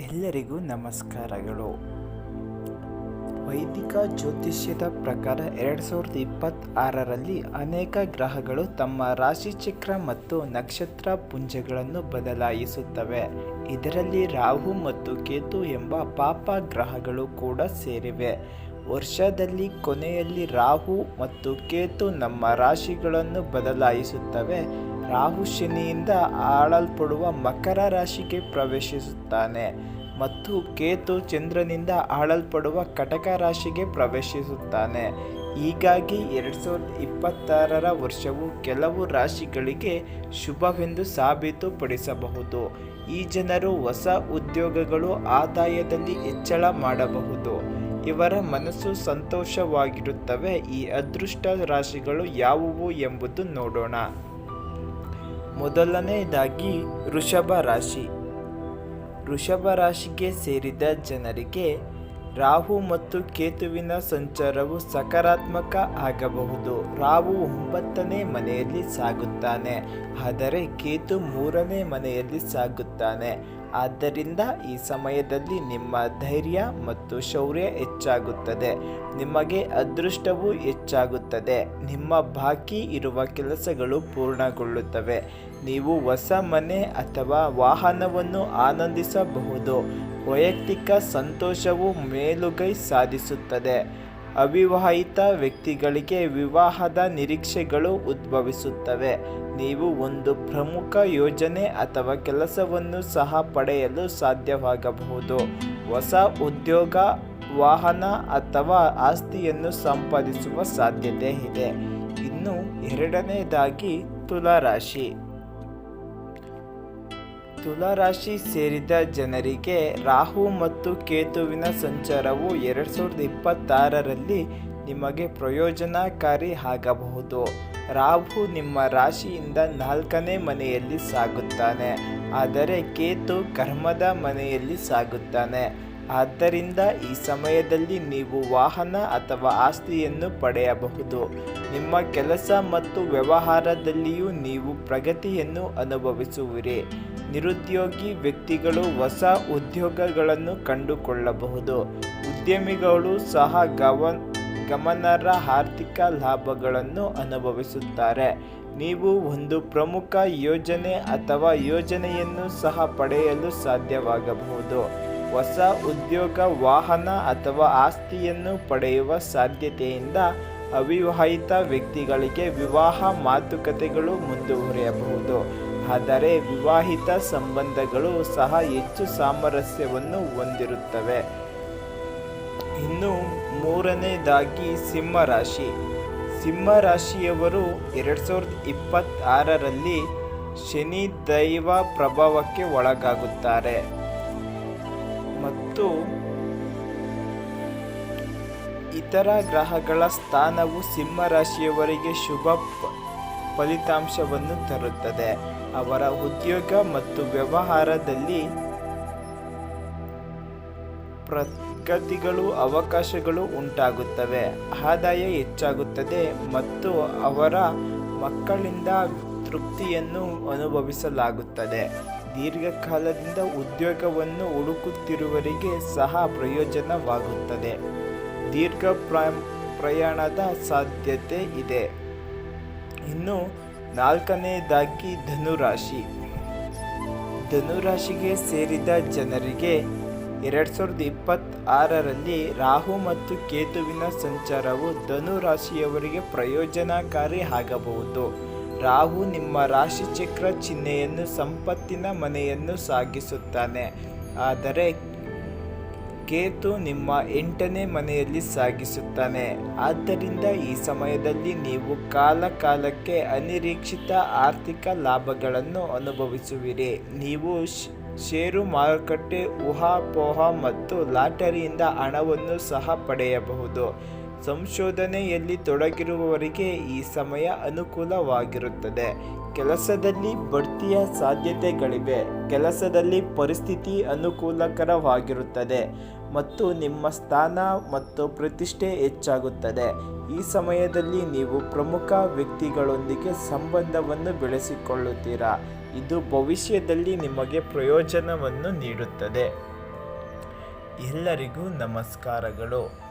ಎಲ್ಲರಿಗೂ ನಮಸ್ಕಾರಗಳು. ವೈದಿಕ ಜ್ಯೋತಿಷ್ಯದ ಪ್ರಕಾರ ಎರಡು ಸಾವಿರದ ಇಪ್ಪತ್ತಾರರಲ್ಲಿ ಅನೇಕ ಗ್ರಹಗಳು ತಮ್ಮ ರಾಶಿಚಕ್ರ ಮತ್ತು ನಕ್ಷತ್ರ ಪುಂಜಗಳನ್ನು ಬದಲಾಯಿಸುತ್ತವೆ. ಇದರಲ್ಲಿ ರಾಹು ಮತ್ತು ಕೇತು ಎಂಬ ಪಾಪ ಗ್ರಹಗಳು ಕೂಡ ಸೇರಿವೆ. ವರ್ಷದಲ್ಲಿ ಕೊನೆಯಲ್ಲಿ ರಾಹು ಮತ್ತು ಕೇತು ನಮ್ಮ ರಾಶಿಗಳನ್ನು ಬದಲಾಯಿಸುತ್ತವೆ. ರಾಹು ಶನಿಯಿಂದ ಆಳಲ್ಪಡುವ ಮಕರ ರಾಶಿಗೆ ಪ್ರವೇಶಿಸುತ್ತಾನೆ ಮತ್ತು ಕೇತು ಚಂದ್ರನಿಂದ ಆಳಲ್ಪಡುವ ಕಟಕ ರಾಶಿಗೆ ಪ್ರವೇಶಿಸುತ್ತಾನೆ. ಹೀಗಾಗಿ ಎರಡು ಸಾವಿರದ ಇಪ್ಪತ್ತಾರರ ವರ್ಷವು ಕೆಲವು ರಾಶಿಗಳಿಗೆ ಶುಭವೆಂದು ಸಾಬೀತುಪಡಿಸಬಹುದು. ಈ ಜನರು ಹೊಸ ಉದ್ಯೋಗಗಳು, ಆದಾಯದಲ್ಲಿ ಹೆಚ್ಚಳ ಮಾಡಬಹುದು. ಇವರ ಮನಸ್ಸು ಸಂತೋಷವಾಗಿರುತ್ತವೆ. ಈ ಅದೃಷ್ಟ ರಾಶಿಗಳು ಯಾವುವು ಎಂಬುದು ನೋಡೋಣ. ಮೊದಲನೆಯದಾಗಿ ವೃಷಭ ರಾಶಿ. ವೃಷಭ ರಾಶಿಗೆ ಸೇರಿದ ಜನರಿಗೆ ರಾಹು ಮತ್ತು ಕೇತುವಿನ ಸಂಚಾರವು ಸಕಾರಾತ್ಮಕ ಆಗಬಹುದು. ರಾಹು ಒಂಬತ್ತನೇ ಮನೆಯಲ್ಲಿ ಸಾಗುತ್ತಾನೆ, ಆದರೆ ಕೇತು ಮೂರನೇ ಮನೆಯಲ್ಲಿ ಸಾಗುತ್ತಾನೆ. ಆದ್ದರಿಂದ ಈ ಸಮಯದಲ್ಲಿ ನಿಮ್ಮ ಧೈರ್ಯ ಮತ್ತು ಶೌರ್ಯ ಹೆಚ್ಚಾಗುತ್ತದೆ. ನಿಮಗೆ ಅದೃಷ್ಟವೂ ಹೆಚ್ಚಾಗುತ್ತದೆ. ನಿಮ್ಮ ಬಾಕಿ ಇರುವ ಕೆಲಸಗಳು ಪೂರ್ಣಗೊಳ್ಳುತ್ತವೆ. ನೀವು ಹೊಸ ಮನೆ ಅಥವಾ ವಾಹನವನ್ನು ಆನಂದಿಸಬಹುದು. ವೈಯಕ್ತಿಕ ಸಂತೋಷವು ಮೇಲುಗೈ ಸಾಧಿಸುತ್ತದೆ. ಅವಿವಾಹಿತ ವ್ಯಕ್ತಿಗಳಿಗೆ ವಿವಾಹದ ನಿರೀಕ್ಷೆಗಳು ಉದ್ಭವಿಸುತ್ತವೆ. ನೀವು ಒಂದು ಪ್ರಮುಖ ಯೋಜನೆ ಅಥವಾ ಕೆಲಸವನ್ನು ಸಹ ಪಡೆಯಲು ಸಾಧ್ಯವಾಗಬಹುದು. ಹೊಸ ಉದ್ಯೋಗ, ವಾಹನ ಅಥವಾ ಆಸ್ತಿಯನ್ನು ಸಂಪಾದಿಸುವ ಸಾಧ್ಯತೆ ಇದೆ. ಇನ್ನು ಎರಡನೇದಾಗಿ ತುಲಾರಾಶಿ. ತುಲಾರಾಶಿ ಸೇರಿದ ಜನರಿಗೆ ರಾಹು ಮತ್ತು ಕೇತುವಿನ ಸಂಚಾರವು ಎರಡು ಸಾವಿರದ ಇಪ್ಪತ್ತಾರರಲ್ಲಿ ನಿಮಗೆ ಪ್ರಯೋಜನಕಾರಿ ಆಗಬಹುದು. ರಾಹು ನಿಮ್ಮ ರಾಶಿಯಿಂದ ನಾಲ್ಕನೇ ಮನೆಯಲ್ಲಿ ಸಾಗುತ್ತಾನೆ. ಆದರೆ ಕೇತು ಕರ್ಮದ ಮನೆಯಲ್ಲಿ ಸಾಗುತ್ತಾನೆ. ಆದ್ದರಿಂದ ಈ ಸಮಯದಲ್ಲಿ ನೀವು ವಾಹನ ಅಥವಾ ಆಸ್ತಿಯನ್ನು ಪಡೆಯಬಹುದು. ನಿಮ್ಮ ಕೆಲಸ ಮತ್ತು ವ್ಯವಹಾರದಲ್ಲಿಯೂ ನೀವು ಪ್ರಗತಿಯನ್ನು ಅನುಭವಿಸುವಿರಿ. ನಿರುದ್ಯೋಗಿ ವ್ಯಕ್ತಿಗಳು ಹೊಸ ಉದ್ಯೋಗಗಳನ್ನು ಕಂಡುಕೊಳ್ಳಬಹುದು. ಉದ್ಯಮಿಗಳು ಸಹ ಗವ ಗಮನಾರ್ಹ ಆರ್ಥಿಕ ಲಾಭಗಳನ್ನು ಅನುಭವಿಸುತ್ತಾರೆ. ನೀವು ಒಂದು ಪ್ರಮುಖ ಯೋಜನೆ ಅಥವಾ ಯೋಜನೆಯನ್ನು ಸಹ ಪಡೆಯಲು ಸಾಧ್ಯವಾಗಬಹುದು. ಹೊಸ ಉದ್ಯೋಗ, ವಾಹನ ಅಥವಾ ಆಸ್ತಿಯನ್ನು ಪಡೆಯುವ ಸಾಧ್ಯತೆಯಿಂದ ಅವಿವಾಹಿತ ವ್ಯಕ್ತಿಗಳಿಗೆ ವಿವಾಹ ಮಾತುಕತೆಗಳು ಮುಂದುವರಿಯಬಹುದು. ಆದರೆ ವಿವಾಹಿತ ಸಂಬಂಧಗಳು ಸಹ ಹೆಚ್ಚು ಸಾಮರಸ್ಯವನ್ನು ಹೊಂದಿರುತ್ತವೆ. ಇನ್ನು ಮೂರನೇದಾಗಿ ಸಿಂಹರಾಶಿ ಸಿಂಹರಾಶಿಯವರು ಎರಡು ಸಾವಿರದ ಇಪ್ಪತ್ತಾರರಲ್ಲಿ ಶನಿ ದೈವ ಪ್ರಭಾವಕ್ಕೆ ಒಳಗಾಗುತ್ತಾರೆ. ಮತ್ತು ಇತರ ಗ್ರಹಗಳ ಸ್ಥಾನವು ಸಿಂಹರಾಶಿಯವರಿಗೆ ಶುಭ ಫಲಿತಾಂಶವನ್ನು ತರುತ್ತದೆ. ಅವರ ಉದ್ಯೋಗ ಮತ್ತು ವ್ಯವಹಾರದಲ್ಲಿ ಪ್ರಗತಿಗಳು, ಅವಕಾಶಗಳು ಉಂಟಾಗುತ್ತವೆ. ಆದಾಯ ಹೆಚ್ಚಾಗುತ್ತದೆ ಮತ್ತು ಅವರ ಮಕ್ಕಳಿಂದ ತೃಪ್ತಿಯನ್ನು ಅನುಭವಿಸಲಾಗುತ್ತದೆ. ದೀರ್ಘಕಾಲದಿಂದ ಉದ್ಯೋಗವನ್ನು ಹುಡುಕುತ್ತಿರುವವರಿಗೆ ಸಹ ಪ್ರಯೋಜನವಾಗುತ್ತದೆ. ದೀರ್ಘ ಪ್ರಯಾಣದ ಸಾಧ್ಯತೆ ಇದೆ. ಇನ್ನು ನಾಲ್ಕನೇದಾಗಿ ಧನುರಾಶಿ. ಧನುರಾಶಿಗೆ ಸೇರಿದ ಜನರಿಗೆ ಎರಡು ಸಾವಿರದ ಇಪ್ಪತ್ತಾರರಲ್ಲಿ ರಾಹು ಮತ್ತು ಕೇತುವಿನ ಸಂಚಾರವು ಧನುರಾಶಿಯವರಿಗೆ ಪ್ರಯೋಜನಕಾರಿ ಆಗಬಹುದು. ರಾಹು ನಿಮ್ಮ ರಾಶಿಚಕ್ರ ಚಿಹ್ನೆಯನ್ನು, ಸಂಪತ್ತಿನ ಮನೆಯನ್ನು ಸಾಗಿಸುತ್ತಾನೆ. ಆದರೆ ಕೇತು ನಿಮ್ಮ ಎಂಟನೇ ಮನೆಯಲ್ಲಿ ಸಾಗಿಸುತ್ತಾನೆ. ಆದ್ದರಿಂದ ಈ ಸಮಯದಲ್ಲಿ ನೀವು ಕಾಲ ಕಾಲಕ್ಕೆ ಅನಿರೀಕ್ಷಿತ ಆರ್ಥಿಕ ಲಾಭಗಳನ್ನು ಅನುಭವಿಸುವಿರಿ. ನೀವು ಷೇರು ಮಾರುಕಟ್ಟೆ, ಊಹಾಪೋಹ ಮತ್ತು ಲಾಟರಿಯಿಂದ ಹಣವನ್ನು ಸಹ ಪಡೆಯಬಹುದು. ಸಂಶೋಧನೆಯಲ್ಲಿ ತೊಡಗಿರುವವರಿಗೆ ಈ ಸಮಯ ಅನುಕೂಲವಾಗಿರುತ್ತದೆ. ಕೆಲಸದಲ್ಲಿ ಬಡ್ತಿಯ ಸಾಧ್ಯತೆಗಳಿವೆ. ಕೆಲಸದಲ್ಲಿ ಪರಿಸ್ಥಿತಿ ಅನುಕೂಲಕರವಾಗಿರುತ್ತದೆ ಮತ್ತು ನಿಮ್ಮ ಸ್ಥಾನ ಮತ್ತು ಪ್ರತಿಷ್ಠೆ ಹೆಚ್ಚಾಗುತ್ತದೆ. ಈ ಸಮಯದಲ್ಲಿ ನೀವು ಪ್ರಮುಖ ವ್ಯಕ್ತಿಗಳೊಂದಿಗೆ ಸಂಬಂಧವನ್ನು ಬೆಳೆಸಿಕೊಳ್ಳುತ್ತೀರಾ? ಇದು ಭವಿಷ್ಯದಲ್ಲಿ ನಿಮಗೆ ಪ್ರಯೋಜನವನ್ನು ನೀಡುತ್ತದೆ. ಎಲ್ಲರಿಗೂ ನಮಸ್ಕಾರಗಳು.